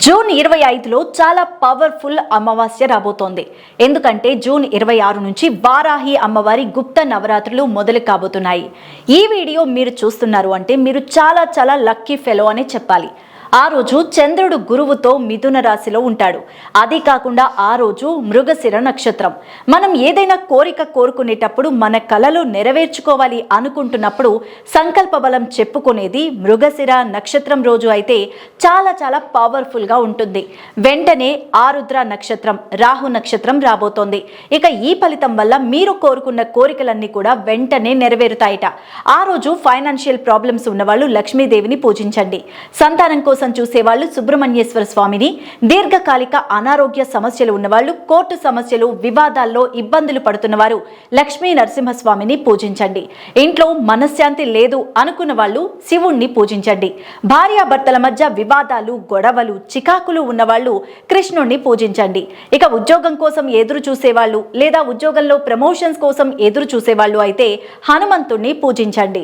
June ఇరవై ఐదులో చాలా పవర్ఫుల్ అమావాస్య రాబోతోంది. ఎందుకంటే జూన్ ఇరవై ఆరు నుంచి వారాహి అమ్మవారి గుప్త నవరాత్రులు మొదలు కాబోతున్నాయి. ఈ వీడియో మీరు చూస్తున్నారు అంటే మీరు చాలా చాలా లక్కీ ఫెలో అని చెప్పాలి. ఆ రోజు చంద్రుడు గురువుతో మిథున రాశిలో ఉంటాడు. అది కాకుండా ఆ రోజు మృగశిర నక్షత్రం. మనం ఏదైనా కోరిక కోరుకునేటప్పుడు మన కలలు నెరవేర్చుకోవాలి అనుకుంటున్నప్పుడు సంకల్ప బలం చెప్పుకునేది మృగశిర నక్షత్రం రోజు అయితే చాలా చాలా పవర్ఫుల్గా ఉంటుంది. వెంటనే ఆరుద్ర నక్షత్రం రాహు నక్షత్రం రాబోతోంది. ఇక ఈ ఫలితం వల్ల మీరు కోరుకున్న కోరికలన్నీ కూడా వెంటనే నెరవేరుతాయట. ఆ రోజు ఫైనాన్షియల్ ప్రాబ్లమ్స్ ఉన్నవాళ్ళు లక్ష్మీదేవిని పూజించండి. సంతానం కోసం చూసేవాళ్ళు సుబ్రహ్మణ్యేశ్వర స్వామిని. దీర్ఘకాలిక అనారోగ్య సమస్యలు ఉన్నవాళ్ళు కోర్టు సమస్యలు వివాదాల్లో ఇబ్బందులు పడుతున్నవారు లక్ష్మీ నరసింహస్వామిని పూజించండి. ఇంట్లో మనశ్శాంతి లేదు అనుకున్న వాళ్ళు శివుణ్ణి పూజించండి. భార్యాభర్తల మధ్య వివాదాలు గొడవలు చికాకులు ఉన్నవాళ్ళు కృష్ణుణ్ణి పూజించండి. ఇక ఉద్యోగం కోసం ఎదురు చూసేవాళ్ళు లేదా ఉద్యోగంలో ప్రమోషన్స్ కోసం ఎదురు చూసేవాళ్ళు అయితే హనుమంతుణ్ణి పూజించండి.